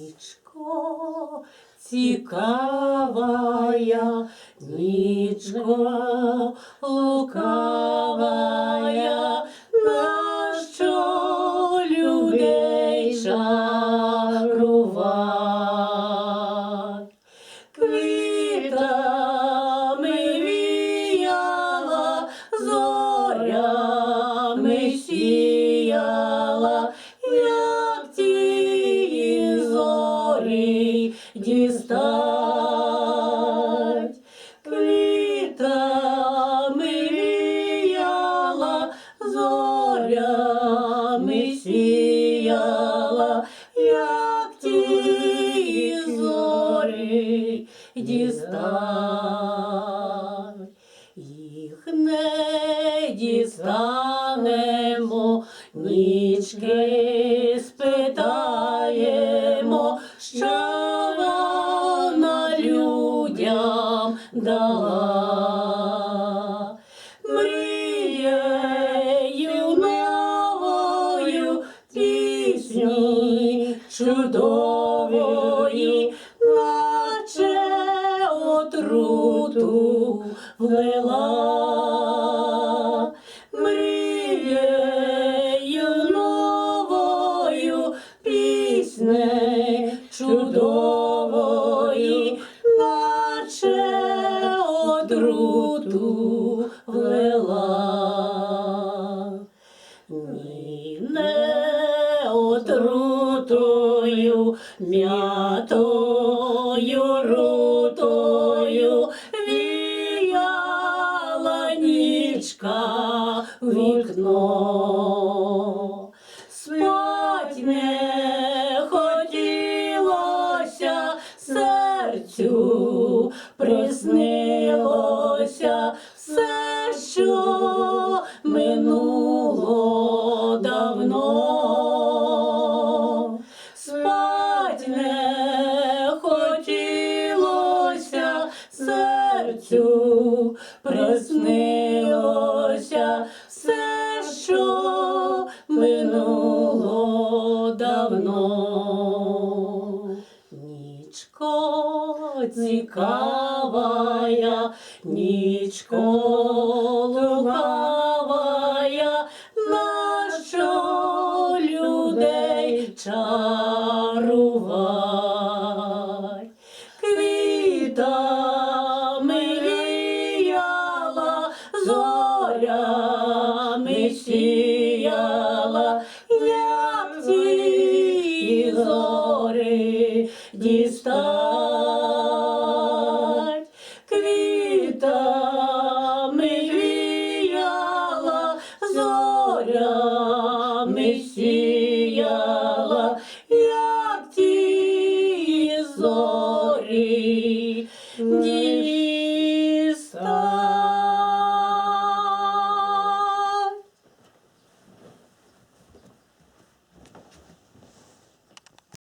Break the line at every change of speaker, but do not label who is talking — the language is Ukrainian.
Нічко, цікава нічко, лука. Зорі. Їх не дістанемо, нічки спитаємо, що вона людям дала. Мрією новою пісні чудової, отруту влила. Мрією новою пісни чудової, наче отруту влила. Ні, не отрутою, м'ятою серцю, приснилося все, що минуло давно. Спать не хотілося серцю, приснилося все, що минуло давно. Нічко цікавая, нічко лукавая, нащо людей чарувать? Квітами віяла, зорями сіяла, не сіяла, як ті зорі.